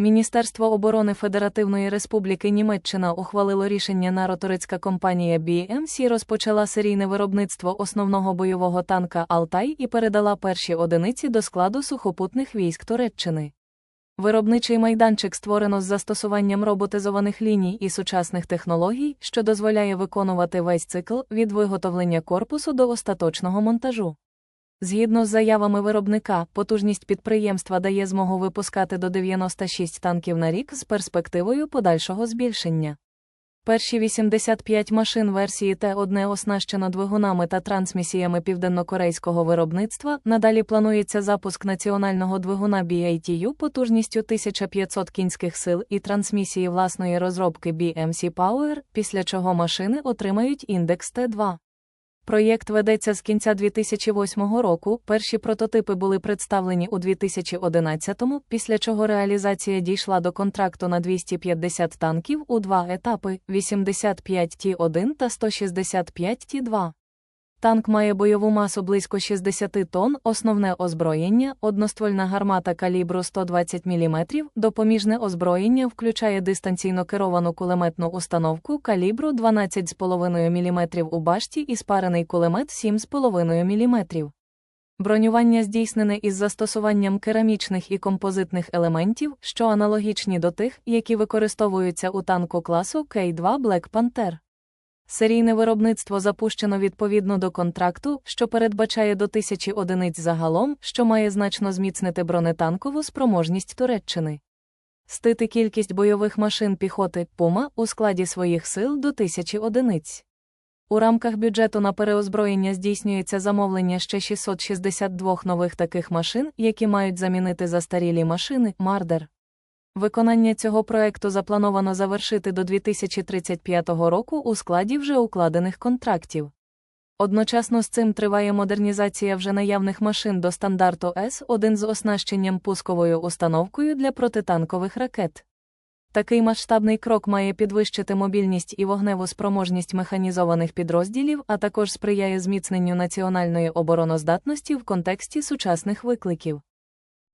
Міністерство оборони Федеративної Республіки Німеччина ухвалило рішення нароторицька компанія BMC розпочала серійне виробництво основного бойового танка Алтай і передала перші одиниці до складу сухопутних військ Туреччини. Виробничий майданчик створено з застосуванням роботизованих ліній і сучасних технологій, що дозволяє виконувати весь цикл від виготовлення корпусу до остаточного монтажу. Згідно з заявами виробника, потужність підприємства дає змогу випускати до 96 танків на рік з перспективою подальшого збільшення. Перші 85 машин версії Т1 оснащено двигунами та трансмісіями південнокорейського виробництва. Надалі планується запуск національного двигуна BATU потужністю 1500 кінських сил і трансмісії власної розробки BMC Power, після чого машини отримають індекс Т2. Проєкт ведеться з кінця 2008 року. Перші прототипи були представлені у 2011-му, після чого реалізація дійшла до контракту на 250 танків у два етапи 85 Т1 та 165 Т2. Танк має бойову масу близько 60 тонн, основне озброєння, одноствольна гармата калібру 120 мм, допоміжне озброєння включає дистанційно керовану кулеметну установку калібру 12,5 мм у башті і спарений кулемет 7,5 мм. Бронювання здійснене із застосуванням керамічних і композитних елементів, що аналогічні до тих, які використовуються у танку класу К2 Black Panther. Серійне виробництво запущено відповідно до контракту, що передбачає до тисячі одиниць загалом, що має значно зміцнити бронетанкову спроможність Туреччини. Стити кількість бойових машин піхоти Пума у складі своїх сил до тисячі одиниць. У рамках бюджету на переозброєння здійснюється замовлення ще 662 нових таких машин, які мають замінити застарілі машини Мардер. Виконання цього проекту заплановано завершити до 2035 року у складі вже укладених контрактів. Одночасно з цим триває модернізація вже наявних машин до стандарту С1 з оснащенням пусковою установкою для протитанкових ракет. Такий масштабний крок має підвищити мобільність і вогневу спроможність механізованих підрозділів, а також сприяє зміцненню національної обороноздатності в контексті сучасних викликів.